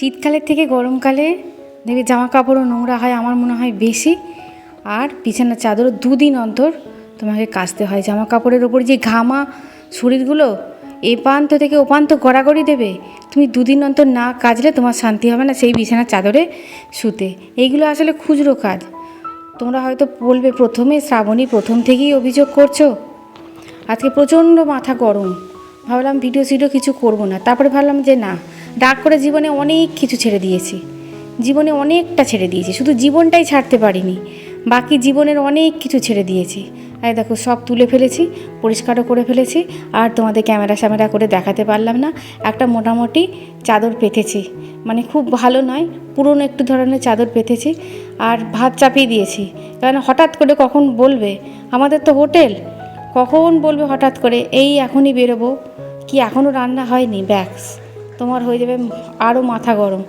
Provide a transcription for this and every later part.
শীতকালের থেকে গরমকালে দেখবে জামা কাপড়ও নোংরা হয়, আমার মনে হয় বেশি। আর বিছানার চাদরও দুদিন অন্তর তোমাকে কাচতে হয়। জামা কাপড়ের ওপর যে ঘামা শরীরগুলো, এ প্রান্ত থেকে ও প্রান্ত গড়াগড়ি দেবে। তুমি দুদিন অন্তর না কাচলে তোমার শান্তি হবে না সেই বিছানার চাদরে শুতে। এইগুলো আসলে খুচরো কাজ। তোমরা হয়তো বলবে, প্রথমে শ্রাবণী প্রথম থেকেই অভিযোগ করছ? আজকে প্রচণ্ড মাথা গরম। ভাবলাম ভিডিও সিডিও কিছু করব না। তারপরে ভাবলাম যে না ডাক করে জীবনে অনেক কিছু ছেড়ে দিয়েছি। জীবনে অনেকটা ছেড়ে দিয়েছি। শুধু জীবনটাই ছাড়তে পারিনি। বাকি জীবনের অনেক কিছু ছেড়ে দিয়েছি। আর দেখো, সব তুলে ফেলেছি, পরিষ্কারও করে ফেলেছি, আর তোমাদের ক্যামেরা স্যামেরা করে দেখাতে পারলাম না। একটা মোটামুটি চাদর পেতেছি। মানে খুব ভালো নয়, পুরনো একটু ধরনের চাদর পেতেছি, আর ভাত চাপিয়ে দিয়েছি। কারণ হঠাৎ করে কখন বলবে? আমাদের তো হোটেল। কখন বলবে হঠাৎ করে, এই এখনই বেরোবো। কি এখনও রান্না হয়নি? ব্যাস। তোমার হয়ে যাবে আরও মাথা গরম।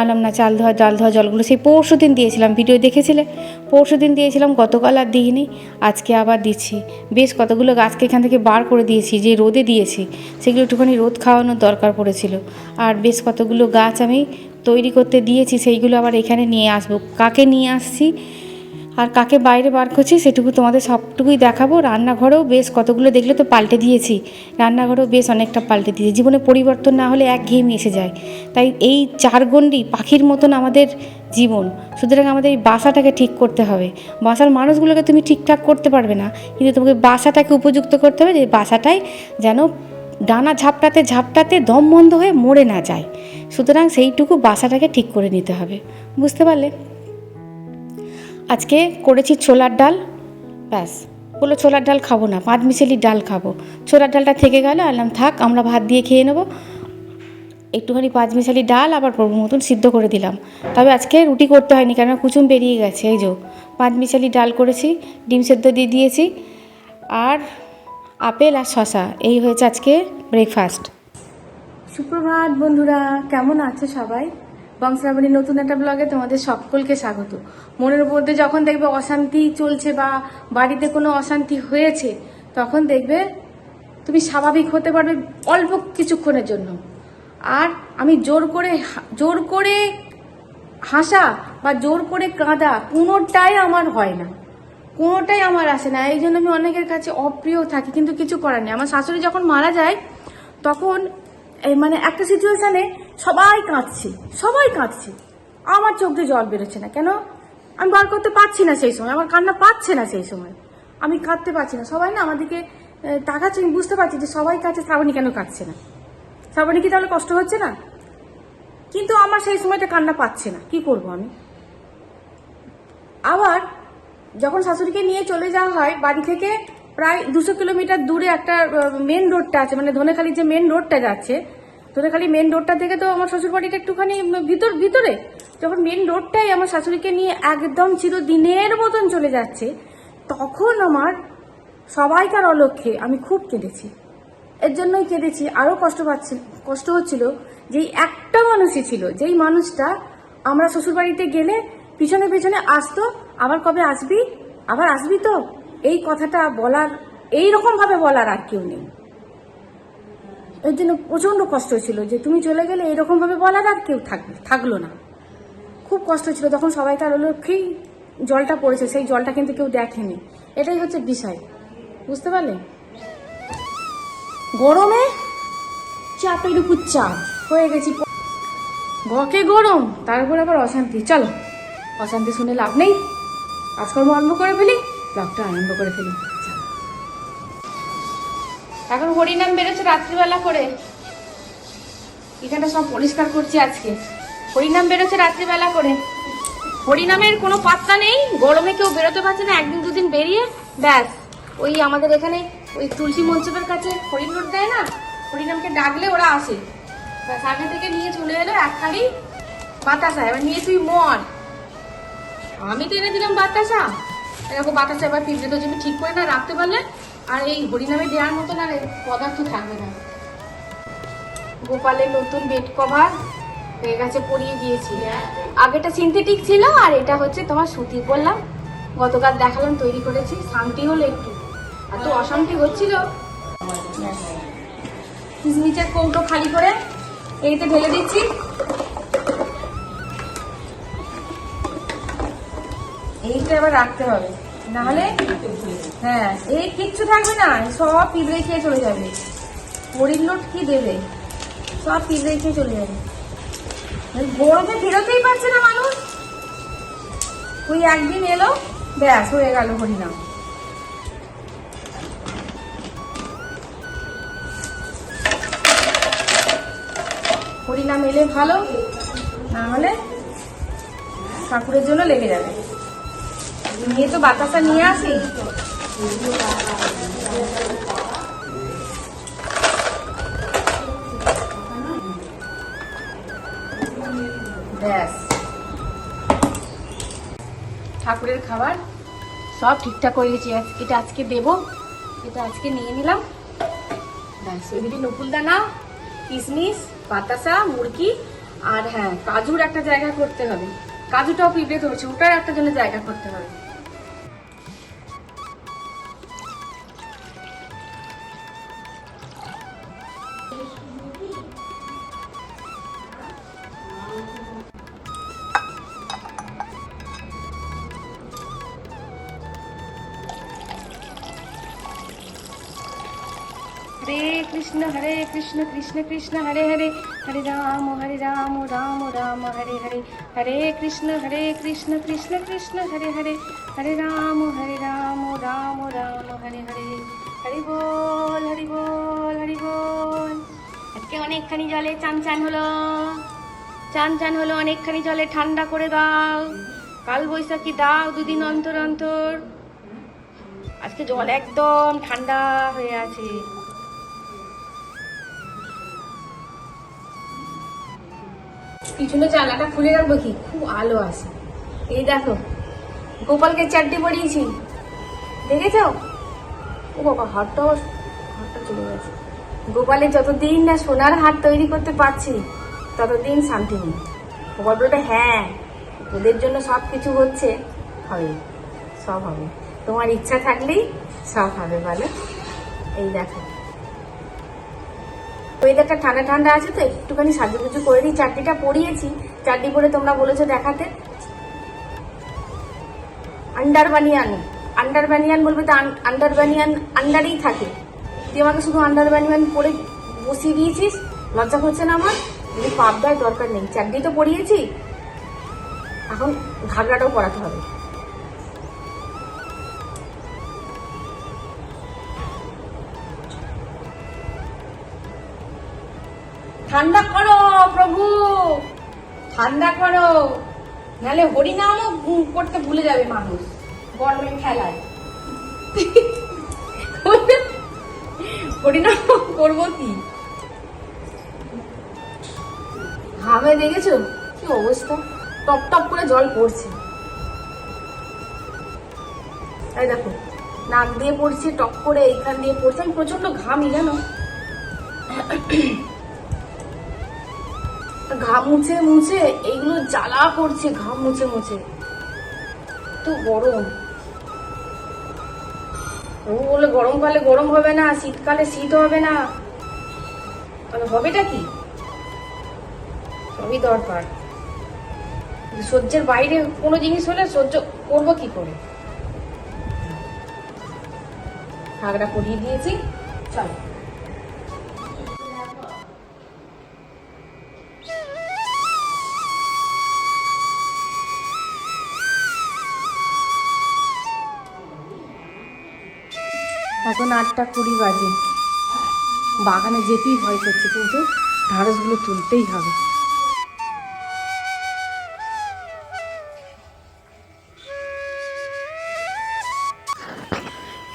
আনলাম না, চাল ধোয়া জাল ধোয়া জলগুলো। সেই পরশু দিন দিয়েছিলাম, ভিডিও দেখেছিলে? পরশু দিন দিয়েছিলাম, গতকাল আর দিইনি, আজকে আবার দিচ্ছি। বেশ কতগুলো গাছকে এখান থেকে বার করে দিয়েছি, যে রোদে দিয়েছি, সেগুলো একটুখানি রোদ খাওয়ানোর দরকার পড়েছিল। আর বেশ কতগুলো গাছ আমি তৈরি করতে দিয়েছি, সেইগুলো আবার এখানে নিয়ে আসব। কাকে নিয়ে আসছি? আর কাকে বাইরে বার করছি সেটুকু তোমাদের সবটুকুই দেখাবো। রান্নাঘরেও বেশ কতগুলো দেখলে তো পাল্টে দিয়েছি। রান্নাঘরেও বেশ অনেকটা পাল্টে দিয়েছি। জীবনে পরিবর্তন না হলে এক ঘেয়ে এসে যায়। তাই এই চার পাখির মতন আমাদের জীবন। সুতরাং আমাদের এই বাসাটাকে ঠিক করতে হবে। বাসার মানুষগুলোকে তুমি ঠিকঠাক করতে পারবে না। কিন্তু তোমাকে বাসাটাকে উপযুক্ত করতে হবে যে বাসাটাই যেন ডানা ঝাপটাতে ঝাপটাতে দম বন্ধ হয়ে মরে না যায়। সুতরাং সেইটুকু বাসাটাকে ঠিক করে নিতে হবে। বুঝতে পারলে? আজকে করেছি ছোলার ডাল, ব্যাস। বলল, ছোলার ডাল খাব না, পাঁচ মিশেলি ডাল খাব। ছোলার ডালটা থেকে গেল আলাম থাক, আমরা ভাত দিয়ে খেয়ে নেব। একটুখানি পাঁচ মিশালি ডাল আবার প্রভু মতন সিদ্ধ করে দিলাম। তবে আজকে রুটি করতে হয়নি কেন কুচুম বেরিয়ে গেছে, এই যে। পাঁচ মিশালি ডাল করেছি, ডিম সেদ্ধ দিয়ে দিয়েছি, আর আপেল আর শশা এই হয়েছে আজকে ব্রেকফাস্ট সুপ্রভাত বন্ধুরা, কেমন আছে সবাই? বংশাবলী নতুন একটা ব্লগে তোমাদের সকলকে স্বাগত। মনের মধ্যে যখন দেখবে অশান্তি চলছে বা বাড়িতে কোনো অশান্তি হয়েছে, তখন দেখবে তুমি স্বাভাবিক হতে পারবে অল্প কিছুক্ষণের জন্য। আর আমি জোর করে জোর করে হাসা বা জোর করে কাঁদা কোনোটাই আমার হয় না। কোনোটাই আমার আসে না। এই জন্য আমি অনেকের কাছে অপ্রিয় থাকি, কিন্তু কিছু করার নেই। আমার শাশুড়ি যখন মারা যায়, তখন মানে একটা সিচুয়েশানে সবাই কাঁদছে সবাই কাঁদছে। আমার চোখ দিয়ে জল বেরোচ্ছে না। কেন? আমি বার করতে পারছি না সেই সময়। আমার কান্না পাচ্ছে না সেই সময়। আমি কাঁদতে পারছি না। সবাই না আমাদেরকে তাকাচ্ছে। আমি বুঝতে পারছি যে সবাই কাছে শ্রাবণী কেন কাঁদছে না? শ্রাবণী কি তাহলে কষ্ট হচ্ছে না? কিন্তু আমার সেই সময়টা কান্না পাচ্ছে না। কি করব আমি? আবার যখন শাশুড়িকে নিয়ে চলে যাওয়া হয়, বাড়ি থেকে প্রায় দুশো কিলোমিটার দূরে একটা মেন রোডটা আছে। মানে ধনেখালি যে মেন রোডটা যাচ্ছে ধনেখালি মেন রোডটা থেকে তো আমার শ্বশুর বাড়িটা একটুখানি ভিতর, ভিতরে। যখন মেন রোডটাই আমার শাশুড়িকে নিয়ে একদম চিরদিনের মতন চলে যাচ্ছে, তখন আমার সবাইকার অলক্ষ্যে আমি খুব কেঁদেছি। এর জন্যই কেঁদেছি, আরও কষ্ট পাচ্ছি, কষ্ট হচ্ছিল যেই একটা মানুষই ছিল, যেই মানুষটা আমরা শ্বশুরবাড়িতে গেলে পিছনে পিছনে আসতো, আবার কবে আসবি? আবার আসবি তো? এই কথাটা বলার, এই রকম ভাবে বলার আর কেউ নেই। এর জন্য প্রচণ্ড কষ্ট ছিল যে তুমি চলে গেলে এরকম ভাবে বলার আর কেউ থাকল না। খুব কষ্ট ছিল। তখন সবাইকার অলক্ষেই জলটা পড়েছে, সেই জলটা কিন্তু কেউ দেখেনি। এটাই হচ্ছে বিষয়। বুঝতে পারলে? গরমে চাপের উপর চাপ। হয়ে গেছি গকে গরম, তারপর আবার অশান্তি। চলো, অশান্তি শুনে লাভ নেই। কাজকর্ম আরম্ভ করে ফেলি ব্লগটা আরম্ভ করে ফেলি। এখন হরিনাম বেরোচ্ছে রাত্রিবেলা করে। এখানটা সব পরিষ্কার করছি আজকে। হরিনাম বেরোচ্ছে রাত্রিবেলা করে। হরিনামের কোনো পাত্তা নেই, গরমে কেউ বেরোতে পারছে না, একদিন দুদিন বেরিয়ে, ব্যাস। ওই আমাদের এখানে ওই তুলসী মঞ্চপের কাছে হরিণ রোড দেয় না হরিনামকে ডাকলে ওরা আসে। ব্যাস, আগে থেকে নিয়ে চলে এলো এক খালি বাতাসা, এবার নিয়ে তুই মর। আমি তো এনে দিলাম বাতাসা। এরকম বাতাসে পিঁপড়ে তো যদি ঠিক করে না রাখতে পারলে আর এই হরিনামে দেওয়ার মতন আর পদার্থ থাকবে না। গোপালের নতুন বেড কভার হয়ে গেছে পরিয়ে দিয়েছি। আগেটা সিনথেটিক ছিল আর এটা হচ্ছে তোমার সুতি বললাম। গতকাল দেখালাম তৈরি করেছি শান্তি হলো একটু। এত অশান্তি হচ্ছিল। কিসমিচের কৌটো খালি করে এইতে ঢেলে দিচ্ছি। এইটা এবার রাখতে হবে। নাহলে হ্যাঁ এই কিচ্ছু থাকবে না সব পিঁপড়ে খেয়ে চলে যাবে। হরিণ লোট কি দেবে? সব পিঁপড়ে খেয়ে চলে যাবে। এই গরমে বেরোতেই পারছে না মানুষ। ওই একদিন এলো, ব্যাস, হয়ে গেল হরিনাম। হরিনাম এলে ভালো, না হলে ঠাকুরের জন্য লেগে যাবে। নিয়ে তো বাতাসা নিয়ে আসি। ব্যাস। ঠাকুরের খাবার সব ঠিকঠাক করে গেছি এটা আজকে দেবো, এটা আজকে নিয়ে নিলাম। ব্যাস, এদিকে নকুলদানা, কিশমিশ, বাতাসা, মুরগি, আর হ্যাঁ কাজুর একটা জায়গা করতে হবে। কাজুটাও পিঁপড়ে ধরেছে, ওটার একটা জন্য জায়গা করতে হবে। কৃষ্ণ কৃষ্ণ কৃষ্ণ, হরে হরে। হরে রাম হরে রাম রাম রাম, হরে হরে। হরে কৃষ্ণ হরে কৃষ্ণ কৃষ্ণ কৃষ্ণ, হরে হরে। হরে রাম হরে রাম রাম রাম, হরে হরে। হরি বল হরি বল হরি বল। আজকে অনেকখানি জলে চান চান হলো। চান চান হলো, অনেকখানি জলে ঠান্ডা করে দাও। কাল বৈশাখী দাও দুদিন অন্তর অন্তর। আজকে জল একদম ঠান্ডা হয়ে আছে। পিছনে জানলাটা খুলে রাখব কি? খুব আলো আছে। এই দেখো, গোপালকে চারটে পরিয়েছি দেখেছ? ও বাবা হাটটা হাটটা চলে গেছে। গোপালের যতদিন না সোনার হাট তৈরি করতে পারছি, ততদিন শান্তি নেই। গোপাল বলবে হ্যাঁ তোদের জন্য সব কিছু হচ্ছে, হবে। সব হবে। তোমার ইচ্ছা থাকলেই সব হবে ভালো এই দেখো। ওয়েদারটা ঠান্ডা ঠান্ডা আছে তো, একটুখানি সাজু সাজুগুজু করে দিই চারটিটা পরিয়েছি। চারটি পরে তোমরা বলেছ দেখাতে। আন্ডার বানিয়ান আন্ডার বানিয়ান বলবে তো আন্ডার বানিয়ান আন্ডারেই থাকে। তুই আমাকে শুধু আন্ডার বানিয়ান পরে বসিয়ে দিয়েছিস? লজ্জা হচ্ছে না আমার? যদি পাপ দেওয়ার দরকার নেই। চারটি তো পরিয়েছি। এখন ঘাগরাটাও পরাতে হবে। ঠান্ডা করো, প্রভু। ঠান্ডা করো। নাহলে হরিনামও করতে ভুলে যাবে মানুষ গরমের খেলায়। হরিনাম করব কি? ঘামে দেখেছ? কি অবস্থা? টপ টপ করে জল পড়ছে। তাই দেখো, নাক দিয়ে পড়ছে টপ করে এইখান দিয়ে পড়ছে। আমি প্রচণ্ড ঘামি, জানো? ঘাম মুছে মুছে এইগুলো জ্বালা করছে, ঘাম মুছে মুছে। তো গরম। ও বলে গরমকালে গরম হবে না, শীতকালে শীত হবে না। মানে হবেটা কি? সবই দরকার। সহ্যের বাইরে কোনো জিনিস হলে সহ্য করব কি করে? হাগড়া করিয়ে দিয়েছি, চল। এখন আটটা কুড়ি বাজে। বাগানে যেতেই ভয় করছে, কিন্তু ঢাঁড়সগুলো তুলতেই হবে।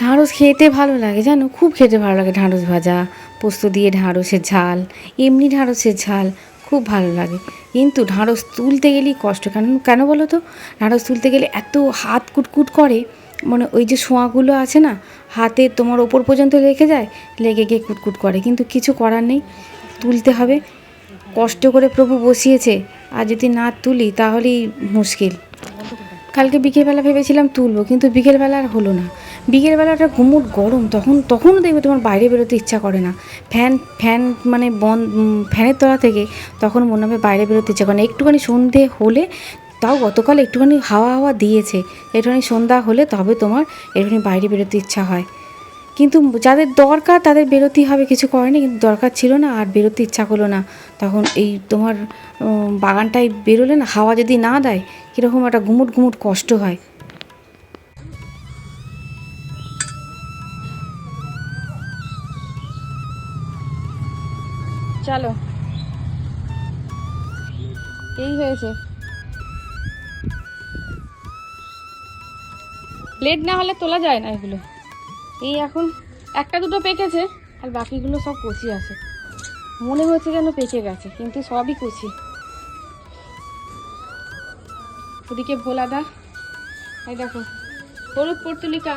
ঢাঁড়স খেতে ভালো লাগে, জানো? খুব খেতে ভালো লাগে ঢাঁড়স ভাজা, পোস্ত দিয়ে ঢাঁড়সের ঝাল, এমনি ঢাঁড়সের ঝাল খুব ভালো লাগে। কিন্তু ঢাঁড়স তুলতে গেলেই কষ্ট, কেন কেন বলো তো? ঢাঁড়স তুলতে গেলে এত হাত কুটকুট করে মানে ওই যে সোঁয়াগুলো আছে না, হাতে তোমার ওপর পর্যন্ত লেগে যায়, লেগে গিয়ে কুটকুট করে। কিন্তু কিছু করার নেই, তুলতে হবে। কষ্ট করে প্রভু বসিয়েছে, আর যদি না তুলি তাহলেই মুশকিল। কালকে বিকেলবেলা ভেবেছিলাম তুলবো, কিন্তু বিকেলবেলা আর হলো না। বিকেলবেলাটা ঘুমুট গরম, তখন, তখনও দেখবে তোমার বাইরে বেরোতে ইচ্ছা করে না। ফ্যান ফ্যান মানে বন ফ্যানের তলা থেকে তখন মনে হবে বাইরে বেরোতে ইচ্ছা করে না। একটুখানি সন্ধে হলে তাও গতকাল একটুখানি হাওয়া হাওয়া দিয়েছে। একটুখানি সন্ধ্যা হলে তবে তোমার একটুখানি বাইরে বেরোতে ইচ্ছা হয়। কিন্তু যাদের দরকার তাদের বেরোতেই হবে, কিছু করেনি কিন্তু দরকার ছিল না আর বেরোতে ইচ্ছা করল না। তখন এই তোমার বাগানটায় বেরোলে না হাওয়া যদি না দেয়, কীরকম একটা ঘুমুট ঘুমুট কষ্ট হয়। চলো। এই হয়েছে। লেট না হলে তোলা যায় না এগুলো। এই এখন একটা দুটো পেকেছে, আর বাকিগুলো সব কচি আছে। মনে হচ্ছে যেন পেকে গেছে, কিন্তু সবই কচি। ওদিকে ভোলাদা, এই দেখো, হলুদ পর্তুলিকা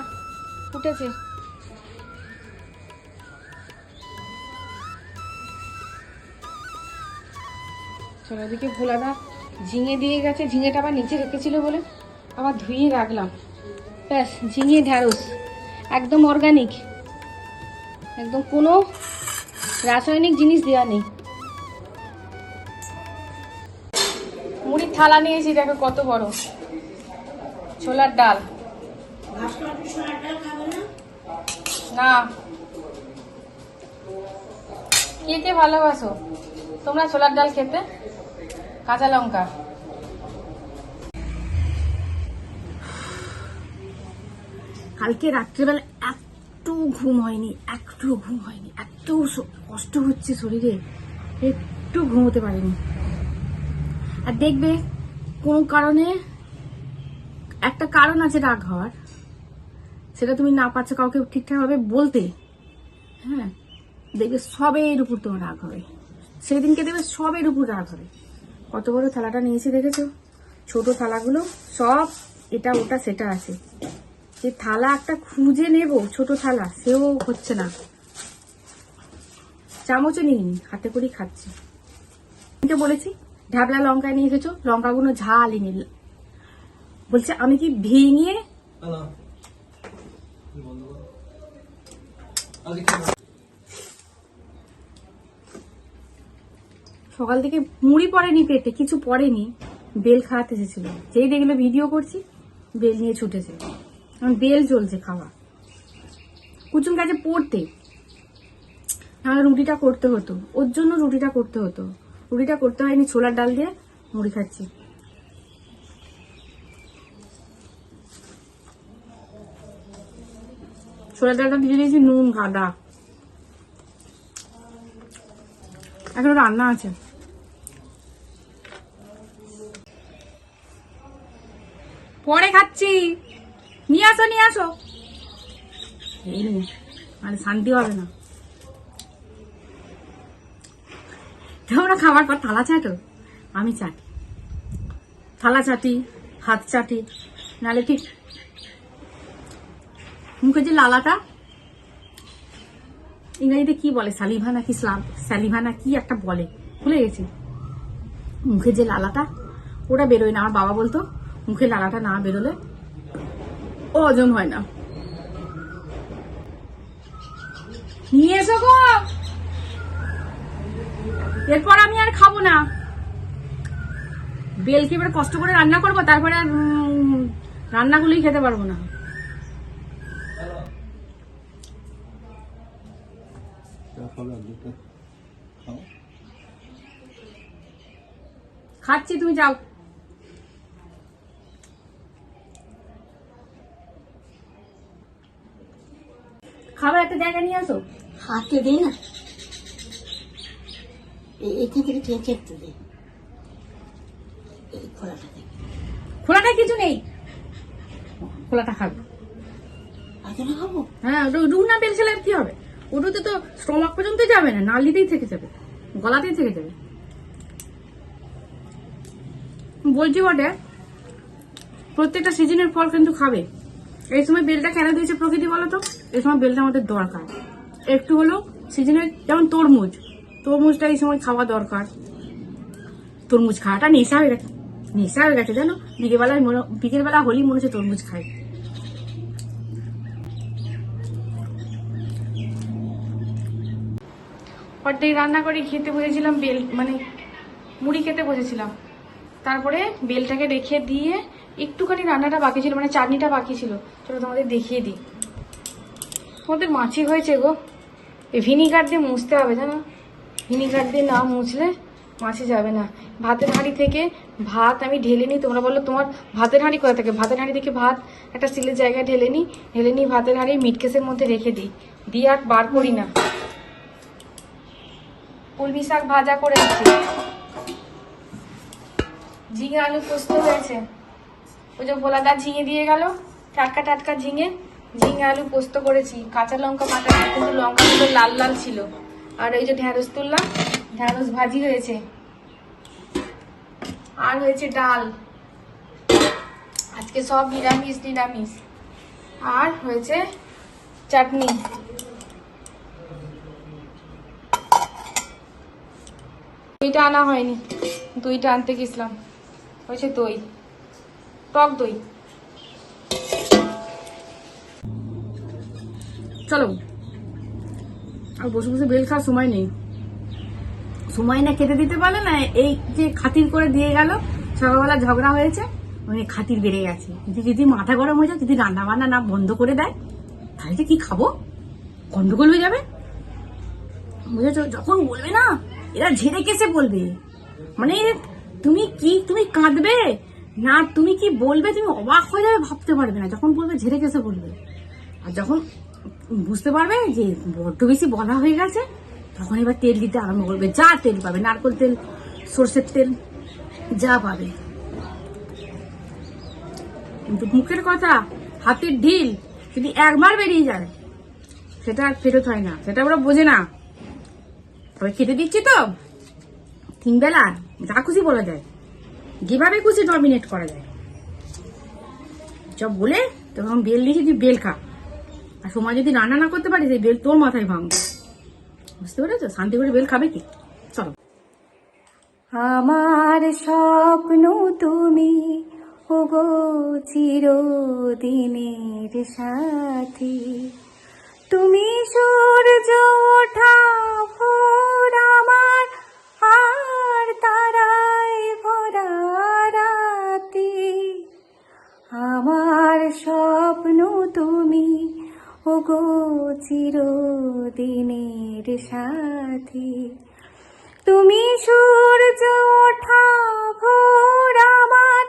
ফুটেছে। ওদিকে ভোলাদা ঝিঙে দিয়ে গেছে, ঝিঙেটা আবার নিচে রেখেছিল বলে আবার ধুয়ে রাখলাম। ব্যাস, ঝিঙে ঢ্যাঁড়স। একদম অর্গানিক একদম কোনো রাসায়নিক জিনিস দেওয়া নেই। মুড়ির থালা নিয়েছি, দেখো কত বড়। ছোলার ডাল। না। কে কে ভালোবাসো? তোমরা ছোলার ডাল খেতে? কাঁচা লঙ্কা। কালকে রাত্রেবেলা একটু ঘুম হয়নি একটু ঘুম হয়নি এত কষ্ট হচ্ছে শরীরে, একটু ঘুমোতে পারিনি। আর দেখবে কোন কারণে, একটা কারণ আছে রাগ হওয়ার, সেটা তুমি না পাচ্ছ কাউকে ঠিকঠাকভাবে বলতে। হ্যাঁ দেখবে সবের উপর তোমার রাগ হবে। সেদিনকে দেখবে সবের উপর রাগ হবে। কত বড় থালাটা নিয়েছি দেখেছ ছোট থালাগুলো সব এটা ওটা সেটা আছে। যে থালা একটা খুঁজে নেব ছোট থালা সেও হচ্ছে না। চামচও নিইনি হাতে করেই খাচ্ছি। তো বলেছি? ঢাবলা লঙ্কা নিয়ে এসেছ লঙ্কাগুলো ঝাল এনে বলছে আমি কি ভেঙে সকাল থেকে মুড়ি পড়েনি পেটে কিছু পড়েনি। বেল খাওয়াতে এসেছিল। যেই দেখল ভিডিও করছি বেল নিয়ে ছুটেছে। বেল চলছে খাওয়া। কুচুম কাছে পড়তে। নাহলে রুটিটা করতে হতো। ওর জন্য রুটিটা করতে হতো। রুটিটা করতে হয়নি, ছোলার ডাল দিয়ে মুড়ি খাচ্ছি। ছোলার ডালটা দিয়ে দিয়েছি নুন গাদা এখনও রান্না আছে। পরে খাচ্ছি। নিয়ে আসো নিয়ে আসো। এই মানে শান্তি হবে না। তোমরা খাবার পর থালা চাটো? আমি চাটি। থালা চাটি, হাত চাটি, নালে ঠিক মুখে যে লালাটা? ইংরেজিতে কি বলে? সালিভা নাকি স্লাম? স্যালিভা না কি একটা বলে? ভুলে গেছি। মুখে যে লালাটা, ওটা বেরোয় না। আমার বাবা বলতো, মুখে লালাটা না বেরোলে ও হজম হয় না। নিয়ে এসো গো। এরপর আমি আর খাব না। বেলকে এবার কষ্ট করে রান্না করব তারপরে আর রান্নাগুলোই খেতে পারব না। খাচ্ছি তুমি যাও। খাবার একটা জায়গা নিয়ে আসো। হাতে দে না। এখান থেকে একটু দে। এই খোলাটা দে। খোলাটা কিছু নেই। খোলাটা খাবে আগে না খাব? হ্যাঁ না কি হবে? ওটাতে তো স্টমাক পর্যন্ত যাবে না নালিতেই থেকে যাবে গলাতেই থেকে যাবে। বলছি বটে প্রত্যেকটা সিজনের ফল কিন্তু খাবে। এই সময় বেলটা কেন দিয়েছে প্রকৃতি বলো তো? এই সময় বেলটা আমাদের দরকার। একটু হলেও সিজনের যেমন তরমুজ, তরমুজটা এই সময় খাওয়া দরকার। তরমুজ খাওয়াটা নেশা হয়ে গেছে, নেশা হয়ে গেছে, জানো? বিকেলবেলায় মনে, বিকেলবেলা হলেই মনে হচ্ছে তরমুজ খাই। অর্ধেক রান্না করে খেতে বসেছিলাম, বেল মানে মুড়ি খেতে বসেছিলাম। তারপরে বেলটাকে রেখে দিয়ে একটুখানি রান্নাটা বাকি ছিল মানে চাটনিটা বাকি ছিল। চলো তোমাদের দেখিয়ে দিই। তোমাদের মাছি হয়েছে গো। এই ভিনিগার দিয়ে মুছতে হবে জানো? ভিনিগার দিয়ে না মুছলে মাছি যাবে না। ভাতের হাঁড়ি থেকে ভাত আমি ঢেলে নিই। তোমরা বলো তোমার ভাতের হাঁড়ি কোথা থাকে? ভাতের হাঁড়ি থেকে ভাত একটা সিলের জায়গায় ঢেলে নিই। ঢেলে নিই ভাতের হাঁড়ি মিটকেসের মধ্যে রেখে দিই। দিয়ে আর বার করি না। কলমি শাক ভাজা করে আছি। ঝিঙে আলু পোস্ত হয়েছে। ওই যে ভোলাদা ঝিঙে দিয়ে গেল। টাটকা টাটকা ঝিঙে। ঝিঙে আলু পোস্ত করেছি কাঁচা লঙ্কা ছিল, কিন্তু লঙ্কাগুলো লাল লাল ছিল। আর এই যে ঢ্যাঁড়স তুললাম ঢ্যাঁড়স ভাজি হয়েছে। আর হয়েছে ডাল। আজকে সব নিরামিষ নিরামিষ। আর হয়েছে চাটনি। দইটা আনা হয়নি। দইটা আনতে গেছিলাম। হয়েছে দই টক দই। চলো। আর বসে বসে বেল খাওয়ার সময় নেই। সময় না খেতে দিতে পারলে না, এই যে খাতির করে দিয়ে গেল, সকালবেলা ঝগড়া হয়েছে মানে খাতির বেড়ে গেছে। যদি যদি মাথা গরম হয়ে যায়, যদি রান্না বান্না না বন্ধ করে দেয়, তাহলে যে কি খাব? গন্ডগোল হয়ে যাবে? বুঝেছ যখন বলবে না, এরা ঝেড়ে কেসে বলবে। মানে তুমি কি, তুমি কাঁদবে? না, তুমি কি বলবে? তুমি অবাক হয়ে যাবে, ভাবতে পারবে না। যখন বলবে, ঝেড়ে কেসে বলবে। আর যখন বুঝতে পারবে যে বড্ড বেশি বলা হয়ে গেছে, তখন এবার তেল দিতে আরম্ভ করবে। যা তেল পাবে, নারকোল তেল, সর্ষের তেল, যা পাবে। কিন্তু মুখের কথা, হাতের ঢিল যদি একবার বেরিয়ে যায়, সেটা আর ফেরত হয় না, সেটা ওরা বোঝে না। তবে খেতে দিচ্ছি তো। তিন বেলা, যা খুশি বলা যায়। যেভাবে খুশি ডমিনেট করা যায়। সব বলে তখন বেল দিয়েছি, তুই বেল খা। আর সময় যদি রান্না না করতে পারিস, এই বেল তোর মাথায় ভাঙবে। বুঝতে পেরেছ? শান্তি করে বেল খাবে কি? চলো। আমার স্বপ্ন তুমি, ওগো চিরদিনের সাথী। তুমি সূর্য ওঠা ভোর, আমার আর তারাই ভরা আমার স্বপ্ন তুমি ওগো চিরদিনের সাথী, তুমি সূর্য ওঠা ভোর আমার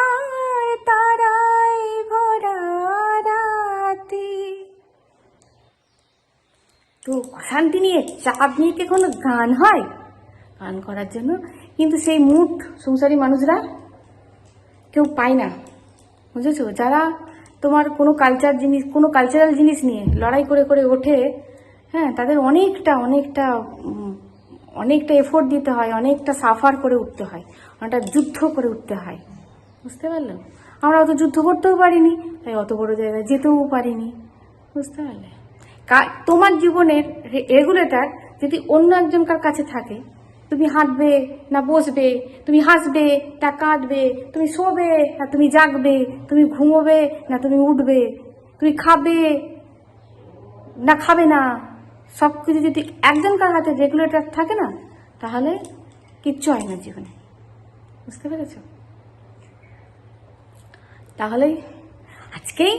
আর তারাই ভরা তো অশান্তি নিয়ে চাপ নিয়ে কোনো গান হয়? গান করার জন্য কিন্তু সেই মুড সংসারী মানুষরা কেউ পায় না, বুঝেছ? যারা তোমার কোনো কালচার জিনিস, কোনো কালচারাল জিনিস নিয়ে লড়াই করে করে ওঠে হ্যাঁ তাদের অনেকটা অনেকটা অনেকটা এফোর্ট দিতে হয়, অনেকটা সাফার করে উঠতে হয়, অনেকটা যুদ্ধ করে উঠতে হয়। বুঝতে পারল? আমরা অত যুদ্ধ করতেও পারিনি, তাই অত বড় জায়গায় যেতেও পারিনি। বুঝতে পারলে? তোমার জীবনের রেগুলেটর যদি অন্য একজনকার কাছে থাকে তুমি হাঁটবে না বসবে? তুমি হাসবে না কাঁদবে? তুমি শোবে না তুমি জাগবে? তুমি ঘুমোবে না তুমি উঠবে? তুমি খাবে না খাবে না? সব কিছু যদি একজনকার হাতে রেগুলেটর থাকে না, তাহলে কিচ্ছু হয় না জীবনে। বুঝতে পেরেছ? তাহলে আজকেই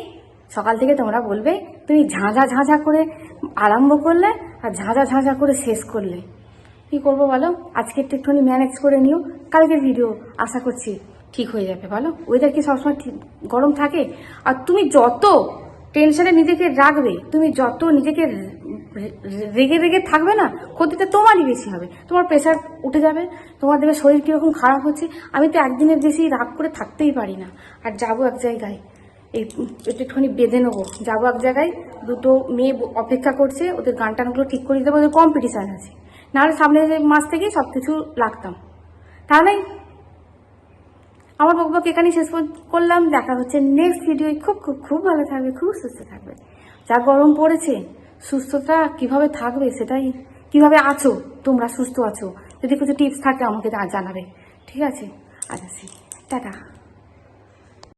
সকাল থেকে তোমরা বলবে, তুমি ঝাঁঝা ঝাঁঝা করে আরম্ভ করলে আর ঝাঁঝা ঝাঁঝা করে শেষ করলে। কি করব বলো? আজকে একটু একটুখানি ম্যানেজ করে নিও। কালকের ভিডিও আশা করছি ঠিক হয়ে যাবে। বলো? ওয়েদার কি সবসময় গরম থাকে? আর তুমি যত টেনশনে নিজেকে রাখবে, তুমি যত নিজেকে রেগে রেগে থাকবে না, ক্ষতিটা তোমারই বেশি হবে। তোমার প্রেশার উঠে যাবে, তোমার দেবে শরীর কীরকম খারাপ হচ্ছে। আমি তো একদিনের বেশি রাগ করে থাকতেই পারি না। আর যাব এক জায়গায়। এই একটু একটুখানি বেঁধে নেব। যাব এক জায়গায়। দুটো মেয়ে অপেক্ষা করছে। ওদের গান টানগুলো ঠিক করে দেবো ওদের কম্পিটিশান আছে। নাহলে সামনের মাস থেকেই সব কিছু লাগতাম। তাহলে আমার বকবক এখানেই শেষ করলাম। দেখা হচ্ছে নেক্সট ভিডিও খুব খুব খুব ভালো থাকবে, খুব সুস্থ থাকবে। যা গরম পড়েছে, সুস্থতা কীভাবে থাকবে সেটাই, কীভাবে আছো, তোমরা সুস্থ আছো? যদি কিছু টিপস থাকে আমাকে জানাবে। ঠিক আছে? আচ্ছা টাটা।